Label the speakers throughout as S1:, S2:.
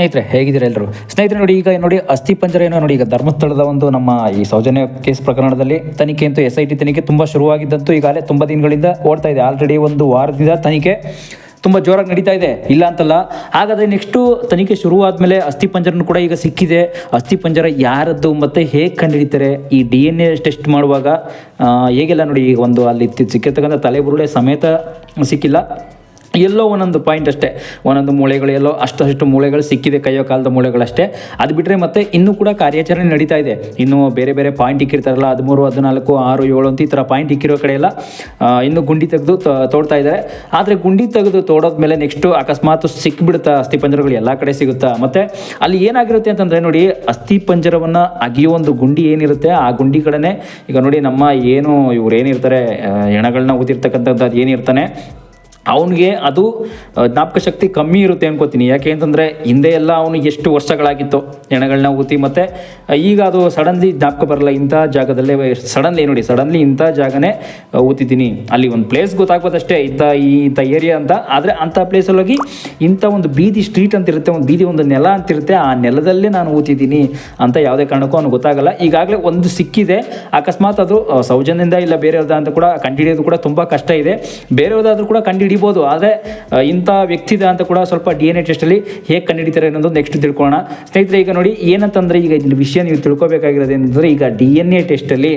S1: ಸ್ನೇಹಿತರೆ, ಹೇಗಿದ್ದೀರಾ ಎಲ್ಲರೂ? ಸ್ನೇಹಿತರೆ, ನೋಡಿ ಈಗ ನೋಡಿ ಅಸ್ಥಿ ಪಂಜರ ಏನೋ ನೋಡಿ, ಈಗ ಧರ್ಮಸ್ಥಳದ ಒಂದು ನಮ್ಮ ಈ ಸೌಜನ್ಯ ಕೇಸ್ ಪ್ರಕರಣದಲ್ಲಿ ತನಿಖೆ ಅಂತೂ ಎಸ್ ಐ ಟಿ ತನಿಖೆ ತುಂಬ ಶುರುವಾಗಿದ್ದಂತೂ ಈಗಾಗಲೇ ತುಂಬ ದಿನಗಳಿಂದ ಓಡ್ತಾ ಇದೆ. ಆಲ್ರೆಡಿ ಒಂದು ವಾರದಿಂದ ತನಿಖೆ ತುಂಬ ಜೋರಾಗಿ ನಡೀತಾ ಇದೆ. ಇಲ್ಲ ಅಂತಲ್ಲ, ಹಾಗಾದರೆ ನೆಕ್ಸ್ಟು ತನಿಖೆ ಶುರುವಾದ್ಮೇಲೆ ಅಸ್ಥಿ ಪಂಜರನು ಕೂಡ ಈಗ ಸಿಕ್ಕಿದೆ. ಅಸ್ಥಿ ಪಂಜರ ಯಾರದ್ದು ಮತ್ತು ಹೇಗೆ ಕಂಡುಹಿಡಿತಾರೆ? ಈ ಡಿ ಎನ್ ಎ ಟೆಸ್ಟ್ ಮಾಡುವಾಗ ಹೇಗೆಲ್ಲ ನೋಡಿ, ಈಗ ಒಂದು ಅಲ್ಲಿ ಸಿಕ್ಕಿರ್ತಕ್ಕಂಥ ತಲೆಬುರುಡೆ ಸಮೇತ ಸಿಕ್ಕಿಲ್ಲ. ಎಲ್ಲೋ ಒಂದೊಂದು ಪಾಯಿಂಟ್ ಅಷ್ಟೇ. ಒಂದೊಂದು ಮೂಳೆಗಳು ಎಲ್ಲೋ ಅಷ್ಟಷ್ಟು ಮೂಳೆಗಳು ಸಿಕ್ಕಿದೆ ಕೈಯೋ ಕಾಲದ ಮೂಳೆಗಳಷ್ಟೇ. ಅದು ಬಿಟ್ಟರೆ ಮತ್ತೆ ಇನ್ನೂ ಕೂಡ ಕಾರ್ಯಾಚರಣೆ ನಡೀತಾ ಇದೆ. ಇನ್ನು ಬೇರೆ ಬೇರೆ ಪಾಯಿಂಟ್ ಇಕ್ಕಿರ್ತಾರಲ್ಲ ಹದಿಮೂರು ಹದಿನಾಲ್ಕು ಆರು ಏಳು ಅಂತ ಈ ಥರ ಪಾಯಿಂಟ್ ಇಕ್ಕಿರೋ ಕಡೆ ಎಲ್ಲ ಆ, ಇನ್ನು ಗುಂಡಿ ತೆಗೆದು ತೋಡ್ತಾ ಇದ್ದಾರೆ ಆದರೆ ಗುಂಡಿ ತೆಗೆದು ತೋಡೋದ್ಮೇಲೆ ನೆಕ್ಸ್ಟು ಅಕಸ್ಮಾತ್ ಸಿಕ್ಬಿಡುತ್ತಾ ಅಸ್ಥಿ ಪಂಜರಗಳು ಎಲ್ಲ ಕಡೆ ಸಿಗುತ್ತಾ? ಮತ್ತು ಅಲ್ಲಿ ಏನಾಗಿರುತ್ತೆ ಅಂತಂದರೆ ನೋಡಿ ಅಸ್ಥಿ ಪಂಜರವನ್ನು ಅಗಿಯೋ ಒಂದು ಗುಂಡಿ ಏನಿರುತ್ತೆ ಆ ಗುಂಡಿ ಕಡೆಯೇ ಈಗ ನೋಡಿ ನಮ್ಮ ಏನು ಇವ್ರು ಏನಿರ್ತಾರೆ ಹೆಣಗಳನ್ನ ಊದಿರ್ತಕ್ಕಂಥದ್ದು ಅದು ಏನಿರ್ತಾನೆ ಅವನಿಗೆ ಅದು ಜ್ಞಾಪಕ ಶಕ್ತಿ ಕಮ್ಮಿ ಇರುತ್ತೆ ಅನ್ಕೋತೀನಿ. ಯಾಕೆ ಅಂತಂದರೆ ಹಿಂದೆ ಎಲ್ಲ ಅವನು ಎಷ್ಟು ವರ್ಷಗಳಾಗಿತ್ತು, ಹೆಣಗಳನ್ನ ಊತಿ ಮತ್ತು ಈಗ ಅದು ಸಡನ್ಲಿ ಜ್ಞಾಪಕ ಬರಲ್ಲ. ಇಂಥ ಜಾಗದಲ್ಲೇ, ಸಡನ್ಲಿ ನೋಡಿ, ಸಡನ್ಲಿ ಇಂಥ ಜಾಗನೇ ಊತಿದ್ದೀನಿ. ಅಲ್ಲಿ ಒಂದು ಪ್ಲೇಸ್ ಗೊತ್ತಾಗ್ಬೋದಷ್ಟೇ, ಇಂಥ ಈ, ಇಂಥ ಏರಿಯಾ ಅಂತ. ಆದರೆ ಅಂಥ ಪ್ಲೇಸಲ್ಲಿ ಹೋಗಿ ಇಂಥ ಒಂದು ಬೀದಿ ಸ್ಟ್ರೀಟ್ ಅಂತ ಇರುತ್ತೆ, ಒಂದು ಬೀದಿ ಒಂದು ನೆಲ ಅಂತಿರುತ್ತೆ ಆ ನೆಲದಲ್ಲೇ ನಾನು ಊತಿದ್ದೀನಿ ಅಂತ ಯಾವುದೇ ಕಾರಣಕ್ಕೂ ಅವ್ನಿಗೆ ಗೊತ್ತಾಗಲ್ಲ. ಈಗಾಗಲೇ ಒಂದು ಸಿಕ್ಕಿದೆ. ಅಕಸ್ಮಾತ್ ಅದು ಸೌಜನ್ಯದಿಂದ ಇಲ್ಲ ಬೇರೆಯವ್ರದ ಅಂತ ಕೂಡ ಕಂಡುಹಿಡಿಯೋದು ಕೂಡ ತುಂಬ ಕಷ್ಟ ಇದೆ. ಬೇರೆಯವ್ರದಾದರೂ ಕೂಡ ಕಂಡುಹಿಡಿಬೋದು ಆದರೆ ಇಂಥ ವ್ಯಕ್ತಿ ಇದೆ ಅಂತ ಕೂಡ ಸ್ವಲ್ಪ ಡಿ ಎನ್ ಎ ಟೆಸ್ಟಲ್ಲಿ ಹೇಗೆ ಕಂಡುಹಿಡಿತಾರೆ ಅನ್ನೋದು ನೆಕ್ಸ್ಟ್ ತಿಳ್ಕೊಳ್ಳೋಣ. ಸ್ನೇಹಿತರೆ, ಈಗ ನೋಡಿ ಏನಂತಂದರೆ ಈಗ ವಿಷಯ ನೀವು ತಿಳ್ಕೊಬೇಕಾಗಿರೋದು ಏನಂದರೆ ಈಗ ಡಿ ಎನ್ ಎ ಟೆಸ್ಟಲ್ಲಿ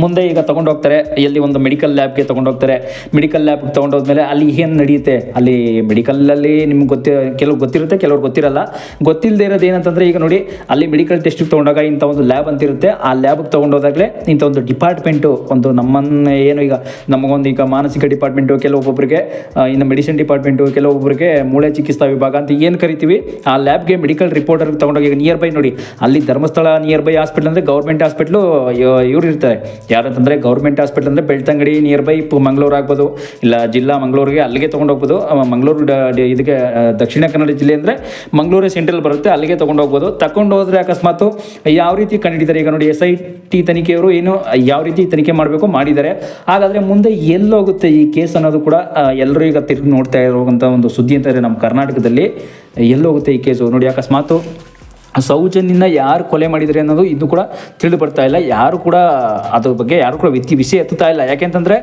S1: ಮುಂದೆ ಈಗ ತೊಗೊಂಡೋಗ್ತಾರೆ ಎಲ್ಲಿ ಒಂದು ಮೆಡಿಕಲ್ ಲ್ಯಾಬ್ಗೆ ತೊಗೊಂಡೋಗ್ತಾರೆ ಮೆಡಿಕಲ್ ಲ್ಯಾಬ್ಗೆ ತೊಗೊಂಡೋದ್ಮೇಲೆ ಅಲ್ಲಿ ಏನು ನಡೆಯುತ್ತೆ ಅಲ್ಲಿ ಮೆಡಿಕಲಲ್ಲಿ ನಿಮ್ಗೆ ಗೊತ್ತಿ, ಕೆಲವು ಗೊತ್ತಿರುತ್ತೆ, ಕೆಲವ್ರು ಗೊತ್ತಿರಲ್ಲ. ಗೊತ್ತಿಲ್ಲದೆ ಇರೋದು ಏನಂತಂದರೆ ಈಗ ನೋಡಿ, ಅಲ್ಲಿ ಮೆಡಿಕಲ್ ಟೆಸ್ಟಿಗೆ ತೊಗೊಂಡಾಗ ಇಂಥ ಒಂದು ಲ್ಯಾಬ್ ಅಂತಿರುತ್ತೆ. ಆ ಲ್ಯಾಬ್ಗೆ ತೊಗೊಂಡೋದಾಗಲೇ ಇಂಥ ಒಂದು ಡಿಪಾರ್ಟ್ಮೆಂಟು ಒಂದು ನಮ್ಮನ್ನು ಏನು ಈಗ, ನಮಗೊಂದು ಈಗ ಮಾನಸಿಕ ಡಿಪಾರ್ಟ್ಮೆಂಟು ಕೆಲವೊಬ್ಬೊಬ್ಬರಿಗೆ ಇನ್ನು ಮೆಡಿಸಿನ್ ಡಿಪಾರ್ಟ್ಮೆಂಟು ಕೆಲವೊಬ್ಬರಿಗೆ ಮೂಳೆ ಚಿಕಿತ್ಸಾ ವಿಭಾಗ ಅಂತ ಏನು ಕರಿತೀವಿ, ಆ ಲ್ಯಾಬ್ಗೆ ಮೆಡಿಕಲ್ ರಿಪೋರ್ಟರ್ಗೆ ತೊಗೊಂಡೋಗಿ ಈಗ ನಿಯರ್ ಬೈ ನೋಡಿ, ಅಲ್ಲಿ ಧರ್ಮಸ್ಥಳ ನಿಯರ್ ಬೈ ಹಾಸ್ಪಿಟ್ಲ್ ಅಂದರೆ ಗೌರ್ಮೆಂಟ್ ಹಾಸ್ಪಿಟ್ಲು ಇವ್ರು ಇರ್ತಾರೆ. ಯಾರಂತಂದರೆ ಗೌರ್ಮೆಂಟ್ ಹಾಸ್ಪಿಟಲ್ ಅಂದರೆ ಬೆಳ್ತಂಗಡಿ ನಿಯರ್ ಬೈ ಮಂಗಳೂರು ಆಗ್ಬೋದು, ಇಲ್ಲ ಜಿಲ್ಲಾ ಮಂಗಳೂರಿಗೆ ಅಲ್ಲಿಗೆ ತೊಗೊಂಡು ಹೋಗ್ಬೋದು. ಮಂಗಳೂರು ಇದಕ್ಕೆ ದಕ್ಷಿಣ ಕನ್ನಡ ಜಿಲ್ಲೆ ಅಂದರೆ ಮಂಗಳೂರೇ ಸೆಂಟ್ರಲ್ ಬರುತ್ತೆ, ಅಲ್ಲಿಗೆ ತೊಗೊಂಡು ಹೋಗ್ಬೋದು. ತಗೊಂಡು ಹೋದ್ರೆ ಅಕಸ್ಮಾತ್ ಯಾವ ರೀತಿ ಕಂಡಿದ್ದಾರೆ ಈಗ ನೋಡಿ ಎಸ್ ಐ ಟಿ ತನಿಖೆಯವರು ಏನು, ಯಾವ ರೀತಿ ತನಿಖೆ ಮಾಡಬೇಕು ಮಾಡಿದ್ದಾರೆ. ಹಾಗಾದರೆ ಮುಂದೆ ಎಲ್ಲೋಗುತ್ತೆ ಈ ಕೇಸ್ ಅನ್ನೋದು ಕೂಡ ಎಲ್ಲರೂ ಈಗ ತಿರುಗಿ ನೋಡ್ತಾ ಇರುವಂಥ ಒಂದು ಸುದ್ದಿ ಅಂತಾರೆ ನಮ್ಮ ಕರ್ನಾಟಕದಲ್ಲಿ. ಎಲ್ಲೋಗುತ್ತೆ ಈ ಕೇಸು. ನೋಡಿ, ಅಕಸ್ಮಾತು ಸೌಜನ್ಯನ ಯಾರು ಕೊಲೆ ಮಾಡಿದರೆ ಅನ್ನೋದು ಇನ್ನೂ ಕೂಡ ತಿಳಿದು ಬರ್ತಾ ಇಲ್ಲ. ಯಾರು ಕೂಡ ಅದ್ರ ಬಗ್ಗೆ ಯಾರು ಕೂಡ ವ್ಯಕ್ತಿ ವಿಷಯ ಎತ್ತುತ್ತಾ ಇಲ್ಲ. ಯಾಕೆಂತಂದರೆ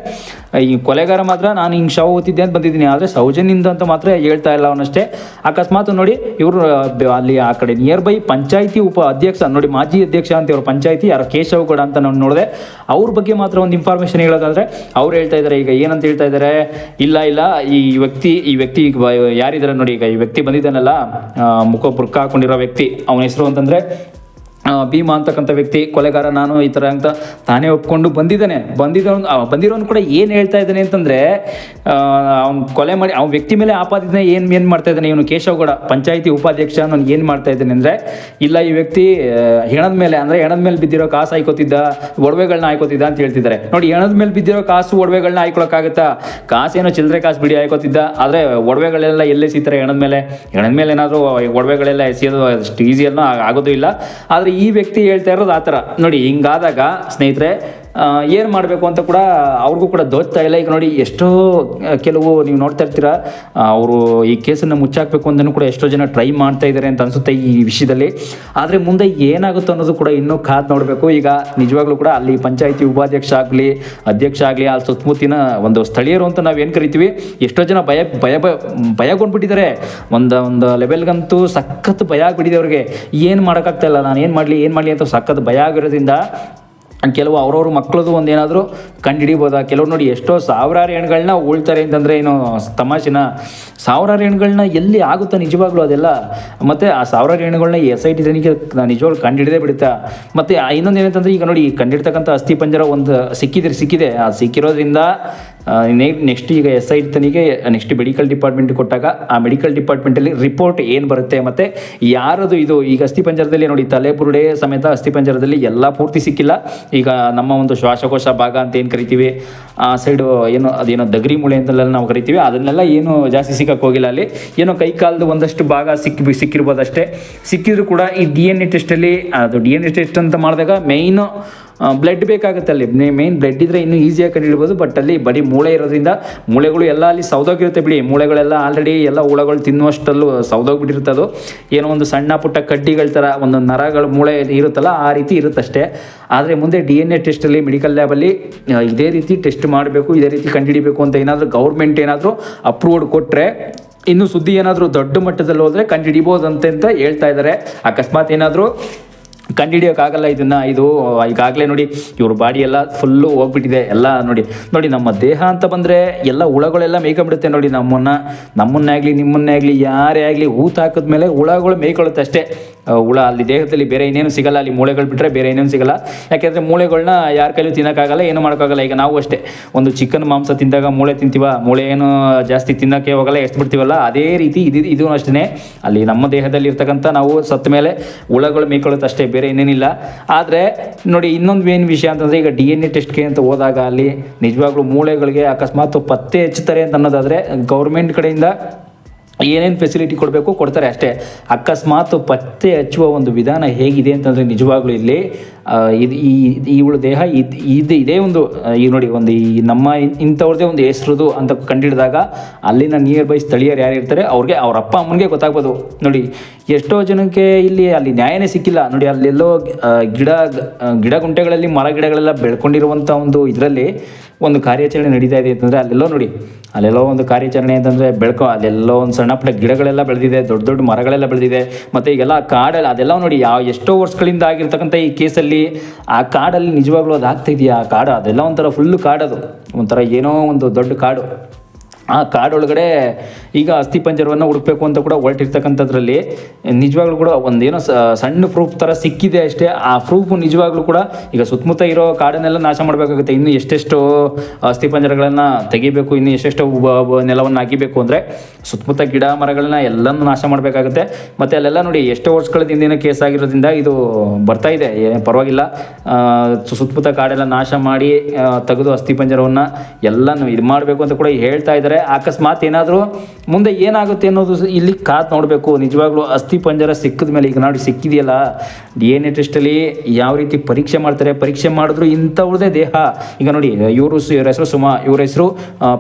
S1: ಈ ಕೊಲೆಗಾರ ಮಾತ್ರ ನಾನು ಹಿಂಗೆ ಶವ ಓದ್ತಿದ್ದೆ ಅಂತ ಬಂದಿದ್ದೀನಿ. ಆದರೆ ಸೌಜನ್ಯಿಂದ ಅಂತ ಮಾತ್ರ ಹೇಳ್ತಾ ಇಲ್ಲ ಅವನಷ್ಟೇ. ಅಕಸ್ಮಾತ್ ನೋಡಿ, ಇವರು, ಅಲ್ಲಿ ಆ ಕಡೆ ನಿಯರ್ ಬೈ ಪಂಚಾಯಿತಿ ಉಪ ಅಧ್ಯಕ್ಷ, ನೋಡಿ ಮಾಜಿ ಅಧ್ಯಕ್ಷ ಅಂತ ಇವರು ಪಂಚಾಯಿತಿ, ಯಾರು ಕೇಶವಗೌಡ ಅಂತ ನಾನು ನೋಡಿದೆ. ಅವ್ರ ಬಗ್ಗೆ ಮಾತ್ರ ಒಂದು ಇನ್ಫಾರ್ಮೇಷನ್ ಹೇಳೋದಾದ್ರೆ, ಅವ್ರು ಹೇಳ್ತಾ ಇದ್ದಾರೆ ಈಗ ಏನಂತ ಹೇಳ್ತಾ ಇದ್ದಾರೆ ಇಲ್ಲ ಇಲ್ಲ. ಈ ವ್ಯಕ್ತಿ ಈ ವ್ಯಕ್ತಿ ಯಾರಿದ್ದಾರೆ ನೋಡಿ, ಈಗ ಈ ವ್ಯಕ್ತಿ ಬಂದಿದ್ದಾನಲ್ಲ ಮುಖ ಬುರ್ಕ ಹಾಕೊಂಡಿರೋ ವ್ಯಕ್ತಿ, ಅವನ ಹೆಸರು ಅಂತಂದ್ರೆ ಆ, ಭೀಮಾ ಅಂತಕ್ಕಂಥ ವ್ಯಕ್ತಿ, ಕೊಲೆಗಾರ ನಾನು ಈ ಥರ ಅಂತ ತಾನೇ ಒಪ್ಕೊಂಡು ಬಂದಿದ್ದಾನೆ. ಬಂದಿದ್ದವನು ಬಂದಿರೋನು ಕೂಡ ಏನು ಹೇಳ್ತಾ ಇದ್ದಾನೆ ಅಂತಂದರೆ ಅವ್ನು ಕೊಲೆ ಮಾಡಿ, ಅವ್ನ ವ್ಯಕ್ತಿ ಮೇಲೆ ಆಪಾದಿದ್ದಾನೆ ಏನು ಏನು ಮಾಡ್ತಾ ಇದ್ದಾನೆ? ಇವನು ಕೇಶವಗೌಡ, ಪಂಚಾಯಿತಿ ಉಪಾಧ್ಯಕ್ಷ ನಾನು ಏನು ಮಾಡ್ತಾ ಇದ್ದಾನೆ ಅಂದರೆ, ಇಲ್ಲ ಈ ವ್ಯಕ್ತಿ ಹೆಣದ ಮೇಲೆ, ಅಂದರೆ ಹೆಣದ ಮೇಲೆ ಬಿದ್ದಿರೋ ಕಾಸು ಹಾಯ್ಕೋತಿದ್ದ ಒಡವೆಗಳನ್ನ ಹಾಯ್ಕೋತಿದ್ದ ಅಂತ ಹೇಳ್ತಿದ್ದಾರೆ. ನೋಡಿ, ಹೆಣದ ಮೇಲೆ ಬಿದ್ದಿರೋ ಕಾಸು ಒಡವೆಗಳನ್ನ ಹಾಯ್ಕೊಳಕ್ಕಾಗತ್ತಾ? ಕಾಸೇನೋ ಚಿಲ್ಲರೆ ಕಾಸು ಬಿಡಿ ಹಾಯ್ಕೋತಿದ್ದ, ಆದರೆ ಒಡವೆಗಳೆಲ್ಲ ಎಲ್ಲೇ ಸಿಗ್ತಾರೆ ಹೆಣದ ಮೇಲೆ? ಹೆಣದ ಮೇಲೆ ಏನಾದರೂ ಒಡವೆಗಳೆಲ್ಲ ಎಸೆಯೋದು ಅಷ್ಟು ಈಸಿಯನ್ನು ಆಗೋದು ಇಲ್ಲ. ಆದರೆ ಈ ವ್ಯಕ್ತಿ ಹೇಳ್ತಾ ಇರೋದು ಆ ಥರ. ನೋಡಿ ಹಿಂಗಾದಾಗ ಸ್ನೇಹಿತರೆ ಏನು ಮಾಡಬೇಕು ಅಂತ ಕೂಡ ಅವ್ರಿಗೂ ಕೂಡ ದೋಚ್ತಾ ಇಲ್ಲ. ಈಗ ನೋಡಿ, ಎಷ್ಟೋ ಕೆಲವು ನೀವು ನೋಡ್ತಾ ಇರ್ತೀರಾ ಅವರು ಈ ಕೇಸನ್ನು ಮುಚ್ಚಾಕಬೇಕು ಅಂತಲೂ ಕೂಡ ಎಷ್ಟೋ ಜನ ಟ್ರೈ ಮಾಡ್ತಾ ಇದ್ದಾರೆ ಅಂತ ಅನಿಸುತ್ತೆ ಈ ವಿಷಯದಲ್ಲಿ. ಆದರೆ ಮುಂದೆ ಏನಾಗುತ್ತೆ ಅನ್ನೋದು ಕೂಡ ಇನ್ನೂ ಕಾದು ನೋಡಬೇಕು. ಈಗ ನಿಜವಾಗ್ಲೂ ಕೂಡ ಅಲ್ಲಿ ಪಂಚಾಯಿತಿ ಉಪಾಧ್ಯಕ್ಷ ಆಗಲಿ, ಅಧ್ಯಕ್ಷ ಆಗಲಿ ಅಲ್ಲಿ ಸುತ್ತಮುತ್ತಿನ ಒಂದು ಸ್ಥಳೀಯರು ಅಂತ ನಾವು ಏನು ಕರಿತೀವಿ, ಎಷ್ಟೋ ಜನ ಭಯ ಭಯ ಭಯ, ಭಯಗೊಂಡ್ಬಿಟ್ಟಿದ್ದಾರೆ. ಒಂದು ಒಂದು ಲೆವೆಲ್ಗಂತೂ ಸಖತ್ ಭಯ ಆಗ್ಬಿಟ್ಟಿದೆ ಅವ್ರಿಗೆ. ಏನು ಮಾಡೋಕ್ಕಾಗ್ತಾ ಇಲ್ಲ, ನಾನು ಏನು ಮಾಡಲಿ ಏನು ಮಾಡಲಿ ಅಂತ ಸಖತ್ ಭಯ ಆಗಿರೋದ್ರಿಂದ ಕೆಲವು ಅವ್ರವ್ರ ಮಕ್ಕಳದು ಒಂದೇನಾದರೂ ಕಂಡುಹಿಡಿಬೋದಾ ಕೆಲವ್ರು ನೋಡಿ ಎಷ್ಟೋ ಸಾವಿರಾರು ಹೆಣ್ಗಳನ್ನ ಉಳ್ತಾರೆ ಅಂತಂದರೆ ಏನು ತಮಾಷೆನ? ಸಾವಿರಾರು ಹೆಣ್ಗಳನ್ನ ಎಲ್ಲಿ ಆಗುತ್ತಾ ನಿಜವಾಗ್ಲೂ ಅದೆಲ್ಲ? ಮತ್ತು ಆ ಸಾವಿರಾರು ಹೆಣ್ಗಳನ್ನ ಎಸ್ ಐ ಟಿ ತನಿಖೆ ನಿಜವಾಗ್ಲೂ ಕಂಡುಹಿಡಿದೇ ಬಿಡುತ್ತಾ? ಮತ್ತು ಇನ್ನೊಂದು ಏನಂತಂದರೆ ಈಗ ನೋಡಿ ಕಂಡಿಡ್ತಕ್ಕಂಥ ಅಸ್ಥಿ ಪಂಜರ ಒಂದು ಸಿಕ್ಕಿದ್ರೆ ಸಿಕ್ಕಿದೆ. ಆ ಸಿಕ್ಕಿರೋದ್ರಿಂದ ನೆಕ್ಸ್ಟ್ ಈಗ ಎಸ್ ಐ ತನಿಗೆ ನೆಕ್ಸ್ಟ್ ಮೆಡಿಕಲ್ ಡಿಪಾರ್ಟ್ಮೆಂಟ್ ಕೊಟ್ಟಾಗ ಆ ಮೆಡಿಕಲ್ ಡಿಪಾರ್ಟ್ಮೆಂಟಲ್ಲಿ ರಿಪೋರ್ಟ್ ಏನು ಬರುತ್ತೆ ಮತ್ತು ಯಾರದು ಇದು? ಈಗ ಅಸ್ಥಿ ಪಂಜರದಲ್ಲಿ ನೋಡಿ, ತಲೆ ಬುರುಡೆ ಸಮೇತ ಅಸ್ಥಿ ಪಂಜರದಲ್ಲಿ ಎಲ್ಲ ಪೂರ್ತಿ ಸಿಕ್ಕಿಲ್ಲ. ಈಗ ನಮ್ಮ ಒಂದು ಶ್ವಾಸಕೋಶ ಭಾಗ ಅಂತ ಏನು ಕರಿತೀವಿ? ಆ ಸೈಡು ಏನು, ಅದೇನೋ ದಗರಿ ಮೂಳೆ ಅಂತೆಲ್ಲ ನಾವು ಕರಿತೀವಿ. ಅದನ್ನೆಲ್ಲ ಏನು ಜಾಸ್ತಿ ಸಿಕ್ಕಕ್ಕೆ ಹೋಗಿಲ್ಲ ಅಲ್ಲಿ. ಏನೋ ಕೈ ಕಾಲದ ಒಂದಷ್ಟು ಭಾಗ ಸಿಕ್ಕಿ ಸಿಕ್ಕಿರ್ಬೋದು ಅಷ್ಟೇ ಸಿಕ್ಕಿದ್ರು ಕೂಡ ಈ ಡಿ ಎನ್ ಎ ಟೆಸ್ಟಲ್ಲಿ ಅದು ಡಿ ಎನ್ ಎ ಟೆಸ್ಟ್ ಅಂತ ಮಾಡಿದಾಗ ಮೇಯ್ನು ಬ್ಲಡ್ ಬೇಕಾಗುತ್ತೆ ಅಲ್ಲಿ. ಮೇನ್ ಬ್ಲಡ್ ಇದ್ರೆ ಇನ್ನೂ ಈಸಿಯಾಗಿ ಕಂಡುಹಿಡ್ಬೋದು ಬಟ್ ಅಲ್ಲಿ ಬರೀ ಮೂಳೆ ಇರೋದ್ರಿಂದ ಮೂಳೆಗಳು ಎಲ್ಲ ಅಲ್ಲಿ ಸೌದೋಗಿರುತ್ತೆ ಬಿಡಿ. ಮೂಳೆಗಳೆಲ್ಲ ಆಲ್ರೆಡಿ ಎಲ್ಲ ಹುಳಗಳು ತಿನ್ನುವಷ್ಟಲ್ಲೂ ಸೌದೋಗ್ಬಿಟ್ಟಿರ್ತದೋ ಏನೋ ಒಂದು ಸಣ್ಣ ಪುಟ್ಟ ಕಡ್ಡಿಗಳ ಥರ ಒಂದು ನರಗಳ ಮೂಳೆ ಇರುತ್ತಲ್ಲ, ಆ ರೀತಿ ಇರುತ್ತಷ್ಟೇ. ಆದರೆ ಮುಂದೆ ಡಿ ಎನ್ ಎ ಟೆಸ್ಟಲ್ಲಿ ಮೆಡಿಕಲ್ ಲ್ಯಾಬಲ್ಲಿ ಇದೇ ರೀತಿ ಟೆಸ್ಟ್ ಮಾಡಬೇಕು, ಇದೇ ರೀತಿ ಕಂಡುಹಿಡಿಬೇಕು ಅಂತ ಏನಾದರೂ ಗೌರ್ಮೆಂಟ್ ಏನಾದರೂ ಅಪ್ರೂವ್ಡ್ ಕೊಟ್ಟರೆ ಇನ್ನು ಸುದ್ದಿ ಏನಾದರೂ ದೊಡ್ಡ ಮಟ್ಟದಲ್ಲಿ ಹೋದರೆ ಕಂಡುಹಿಡಿಬೋದು ಅಂತ ಹೇಳ್ತಾ ಇದ್ದಾರೆ ಅಕಸ್ಮಾತ್ ಏನಾದರೂ ಕಂಡುಹಿಡಿಯೋಕ್ಕಾಗಲ್ಲ ಇದನ್ನು. ಇದು ಈಗಾಗಲೇ ನೋಡಿ, ಇವ್ರ ಬಾಡಿ ಎಲ್ಲ ಫುಲ್ಲು ಹೋಗ್ಬಿಟ್ಟಿದೆ. ಎಲ್ಲ ನೋಡಿ ನೋಡಿ ನಮ್ಮ ದೇಹ ಅಂತ ಬಂದರೆ ಎಲ್ಲ ಹುಳಗಳೆಲ್ಲ ಮೇಯ್ಕೊಂಬಿಡುತ್ತೆ ನೋಡಿ ನಮ್ಮನ್ನು. ನಮ್ಮನ್ನೇ ಆಗಲಿ, ನಿಮ್ಮನ್ನೇ ಆಗಲಿ, ಯಾರೇ ಆಗಲಿ ಊತ ಹಾಕಿದ್ಮೇಲೆ ಹುಳಗಳು ಮೇಯ್ಕೊಳ್ಳುತ್ತೆ ಅಷ್ಟೇ. ಹುಳ, ಅಲ್ಲಿ ದೇಹದಲ್ಲಿ ಬೇರೆ ಇನ್ನೇನು ಸಿಗಲ್ಲ, ಅಲ್ಲಿ ಮೂಳೆಗಳು ಬಿಟ್ಟರೆ ಬೇರೆ ಇನ್ನೇನು ಸಿಗಲ್ಲ. ಯಾಕೆಂದರೆ ಮೂಳೆಗಳನ್ನ ಯಾರ ಕೈಲೂ ತಿನ್ನೋಕ್ಕಾಗಲ್ಲ, ಏನು ಮಾಡೋಕ್ಕಾಗಲ್ಲ. ಈಗ ನಾವು ಅಷ್ಟೇ. ಒಂದು ಚಿಕನ್ ಮಾಂಸ ತಿಂದಾಗ ಮೂಳೆ ತಿಂತೀವ, ಮೂಳೆ ಏನು ಜಾಸ್ತಿ ತಿನ್ನೋಕ್ಕೆ ಹೋಗಲ್ಲ, ಎಷ್ಟು ಬಿಡ್ತೀವಲ್ಲ, ಅದೇ ರೀತಿ ಇದು ಇದು ಅಷ್ಟೇ ಅಲ್ಲಿ ನಮ್ಮ ದೇಹದಲ್ಲಿ ಇರ್ತಕ್ಕಂಥ ನಾವು ಸತ್ತ ಮೇಲೆ ಹುಳಗಳು ಮೇಯ್ಕೊಳ್ಳುತ್ತೆ ಅಷ್ಟೇ, ಬೇರೆ ಇನ್ನೇನಿಲ್ಲ. ಆದರೆ ನೋಡಿ, ಇನ್ನೊಂದು ಏನು ವಿಷಯ ಅಂತಂದರೆ, ಈಗ ಡಿ ಎನ್ ಎ ಟೆಸ್ಟ್ಗೆ ಅಂತ ಹೋದಾಗ ಅಲ್ಲಿ ನಿಜವಾಗ್ಲೂ ಮೂಳೆಗಳಿಗೆ ಅಕಸ್ಮಾತ್ ಪತ್ತೆ ಹೆಚ್ಚುತ್ತಾರೆ ಅಂತ ಅನ್ನೋದಾದರೆ, ಗೌರ್ಮೆಂಟ್ ಕಡೆಯಿಂದ ಏನೇನು ಫೆಸಿಲಿಟಿ ಕೊಡಬೇಕು ಕೊಡ್ತಾರೆ ಅಷ್ಟೇ. ಅಕಸ್ಮಾತ್ ಪತ್ತೆ ಹಚ್ಚುವ ಒಂದು ವಿಧಾನ ಹೇಗಿದೆ ಅಂತಂದರೆ ನಿಜವಾಗ್ಲೂ ಇಲ್ಲಿ ಇದು ಈ ಇವಳು ದೇಹ ಇದು ಇದು ಇದೇ ಒಂದು ಈಗ ನೋಡಿ ಒಂದು ಈ ನಮ್ಮ ಇಂಥವ್ರದ್ದೇ ಒಂದು ಹೆಸ್ರದು ಅಂತ ಕಂಡಿಡಿದಾಗ ಅಲ್ಲಿನ ನಿಯರ್ ಬೈ ಸ್ಥಳೀಯರು ಯಾರು ಇರ್ತಾರೆ ಅವ್ರಿಗೆ ಅವ್ರ ಅಪ್ಪ ಅಮ್ಮನಿಗೆ ಗೊತ್ತಾಗ್ಬೋದು. ನೋಡಿ, ಎಷ್ಟೋ ಜನಕ್ಕೆ ಇಲ್ಲಿ ಅಲ್ಲಿ ನ್ಯಾಯನೇ ಸಿಕ್ಕಿಲ್ಲ. ನೋಡಿ, ಅಲ್ಲೆಲ್ಲೋ ಗಿಡ ಗಿಡ ಗುಂಟೆಗಳಲ್ಲಿ ಮರ ಗಿಡಗಳೆಲ್ಲ ಬೆಳ್ಕೊಂಡಿರುವಂಥ ಒಂದು ಇದರಲ್ಲಿ ಒಂದು ಕಾರ್ಯಾಚರಣೆ ನಡೀತಾ ಇದೆ ಅಂತಂದರೆ ಅಲ್ಲೆಲ್ಲೋ ನೋಡಿ, ಅಲ್ಲೆಲ್ಲೋ ಒಂದು ಕಾರ್ಯಾಚರಣೆ ಅಂತಂದರೆ ಬೆಳ್ಕೊ, ಅಲ್ಲೆಲ್ಲೋ ಒಂದು ಸಣ್ಣ ಪುಟ್ಟ ಗಿಡಗಳೆಲ್ಲ ಬೆಳೆದಿದೆ, ದೊಡ್ಡ ದೊಡ್ಡ ಮರಗಳೆಲ್ಲ ಬೆಳೆದಿದೆ, ಮತ್ತು ಈಗೆಲ್ಲ ಕಾಡಲ್ಲಿ ಅದೆಲ್ಲ ನೋಡಿ ಯಾವ ಎಷ್ಟೋ ವರ್ಷಗಳಿಂದ ಆಗಿರ್ತಕ್ಕಂಥ ಈ ಕೇಸಲ್ಲಿ ಆ ಕಾಡಲ್ಲಿ ನಿಜವಾಗ್ಲೂ ಅದು ಆಗ್ತಾ ಇದೆಯಾ? ಆ ಕಾಡು ಅದೆಲ್ಲ ಒಂಥರ ಫುಲ್ಲು ಕಾಡದು, ಒಂಥರ ಏನೋ ಒಂದು ದೊಡ್ಡ ಕಾಡು. ಆ ಕಾಡೊಳಗಡೆ ಈಗ ಅಸ್ಥಿಪಂಜರವನ್ನು ಹುಡುಕಬೇಕು ಅಂತ ಕೂಡ ಹೊರಟಿರ್ತಕ್ಕಂಥದ್ರಲ್ಲಿ ನಿಜವಾಗ್ಲೂ ಕೂಡ ಒಂದೇನೋ ಸಣ್ಣ ಪ್ರೂಫ್ ಥರ ಸಿಕ್ಕಿದೆ ಅಷ್ಟೇ. ಆ ಪ್ರೂಫ್ ನಿಜವಾಗ್ಲೂ ಕೂಡ ಈಗ ಸುತ್ತಮುತ್ತ ಇರೋ ಕಾಡನ್ನೆಲ್ಲ ನಾಶ ಮಾಡಬೇಕಾಗುತ್ತೆ. ಇನ್ನು ಎಷ್ಟೆಷ್ಟು ಅಸ್ಥಿಪಂಜರಗಳನ್ನು ತೆಗಿಬೇಕು, ಇನ್ನು ಎಷ್ಟೆಷ್ಟು ನೆಲವನ್ನು ಹಾಕಿಬೇಕು ಅಂದರೆ ಸುತ್ತಮುತ್ತ ಗಿಡ ಮರಗಳನ್ನ ಎಲ್ಲನೂ ನಾಶ ಮಾಡಬೇಕಾಗುತ್ತೆ. ಮತ್ತು ಅಲ್ಲೆಲ್ಲ ನೋಡಿ ಎಷ್ಟು ವರ್ಷಗಳಿಂದ ಹಿಂದಿನ ಕೇಸ್ ಆಗಿರೋದ್ರಿಂದ ಇದು ಬರ್ತಾ ಇದೆ. ಪರವಾಗಿಲ್ಲ. ಸುತ್ತಮುತ್ತ ಕಾಡೆಲ್ಲ ನಾಶ ಮಾಡಿ ತೆಗೆದು ಅಸ್ಥಿ ಪಂಜರವನ್ನು ಎಲ್ಲನೂ ಇದು ಮಾಡಬೇಕು ಅಂತ ಕೂಡ ಹೇಳ್ತಾ ಇದ್ದಾರೆ. ಅಕಸ್ಮಾತ್ ಏನಾದರೂ ಮುಂದೆ ಏನಾಗುತ್ತೆ ಅನ್ನೋದು ಇಲ್ಲಿ ಕಾತ್ ನೋಡಬೇಕು. ನಿಜವಾಗ್ಲೂ ಅಸ್ಥಿಪಂಜರ ಸಿಕ್ಕಿದ ಮೇಲೆ ಈಗ ನೋಡಿ ಸಿಕ್ಕಿದೆಯಲ್ಲ, ಡಿ ಎನ್ ಎ ಟೆಸ್ಟಲ್ಲಿ ಯಾವ ರೀತಿ ಪರೀಕ್ಷೆ ಮಾಡ್ತಾರೆ? ಪರೀಕ್ಷೆ ಮಾಡಿದ್ರು ಇಂಥವ್ರದೇ ದೇಹ. ಈಗ ನೋಡಿ, ಇವರು ಇವ್ರ ಹೆಸರು ಸುಮಾ, ಇವ್ರ ಹೆಸರು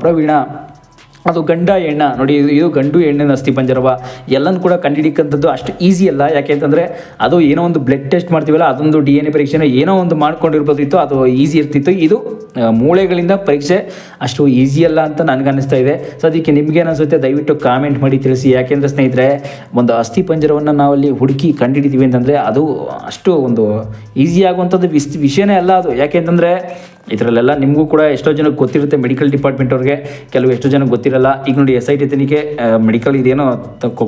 S1: ಪ್ರವೀಣ. ಅದು ಗಂಡ ಹೆಣ್ಣ ನೋಡಿ, ಇದು ಇದು ಗಂಡು ಹೆಣ್ಣಿನ ಅಸ್ಥಿ ಪಂಜರವ. ಎಲ್ಲನೂ ಕೂಡ ಕಂಡುಹಿಡಿಕ್ಕಂಥದ್ದು ಅಷ್ಟು ಈಸಿ ಅಲ್ಲ. ಯಾಕೆಂತಂದರೆ ಅದು ಏನೋ ಒಂದು ಬ್ಲಡ್ ಟೆಸ್ಟ್ ಮಾಡ್ತೀವಲ್ಲ, ಅದೊಂದು ಡಿ ಎನ್ ಎ ಪರೀಕ್ಷೆನ ಏನೋ ಒಂದು ಮಾಡ್ಕೊಂಡಿರ್ಬೋದಿತ್ತು, ಅದು ಈಸಿ ಇರ್ತಿತ್ತು. ಇದು ಮೂಳೆಗಳಿಂದ ಪರೀಕ್ಷೆ ಅಷ್ಟು ಈಸಿ ಅಲ್ಲ ಅಂತ ನನಗೆ ಅನ್ನಿಸ್ತಾ ಇದೆ. ಸೊ ಅದಕ್ಕೆ ನಿಮಗೇನಿಸುತ್ತೆ ದಯವಿಟ್ಟು ಕಾಮೆಂಟ್ ಮಾಡಿ ತಿಳಿಸಿ. ಯಾಕೆಂದರೆ ಸ್ನೇಹಿತರೆ, ಒಂದು ಅಸ್ಥಿ ಪಂಜರವನ್ನು ನಾವಲ್ಲಿ ಹುಡುಕಿ ಕಂಡುಹಿಡಿತೀವಿ ಅಂತಂದರೆ ಅದು ಅಷ್ಟು ಒಂದು ಈಸಿ ಆಗುವಂಥದ್ದು ವಿಸ್ ವಿಷಯನೇ ಅಲ್ಲ ಅದು. ಯಾಕೆಂತಂದರೆ ಇದರಲ್ಲೆಲ್ಲ ನಿಮಗೂ ಕೂಡ ಎಷ್ಟೋ ಜನಕ್ಕೆ ಗೊತ್ತಿರುತ್ತೆ ಮೆಡಿಕಲ್ ಡಿಪಾರ್ಟ್ಮೆಂಟ್ ಅವ್ರಿಗೆ, ಕೆಲವು ಎಷ್ಟೋ ಜನಕ್ಕೆ ಗೊತ್ತಿರಲ್ಲ. ಈಗ ನೋಡಿ ಎಸ್ ಐ ಟಿ ತನಿಖೆ ಮೆಡಿಕಲ್ ಇದೇನೋ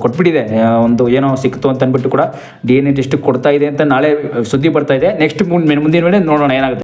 S1: ಕೊಟ್ಬಿಟ್ಟಿದೆ. ಒಂದು ಏನೋ ಸಿಕ್ತು ಅಂತ ಅಂದ್ಬಿಟ್ಟು ಕೂಡ ಡಿ ಎನ್ ಎ ಟೆಸ್ಟ್ ಕೊಡ್ತಾ ಇದೆ ಅಂತ ನಾಳೆ ಸುದ್ದಿ ಬರ್ತಾ ಇದೆ. ನೆಕ್ಸ್ಟ್ ಮುಂದಿನ ಮೇಲೆ ನೋಡೋಣ ಏನಾಗುತ್ತೆ.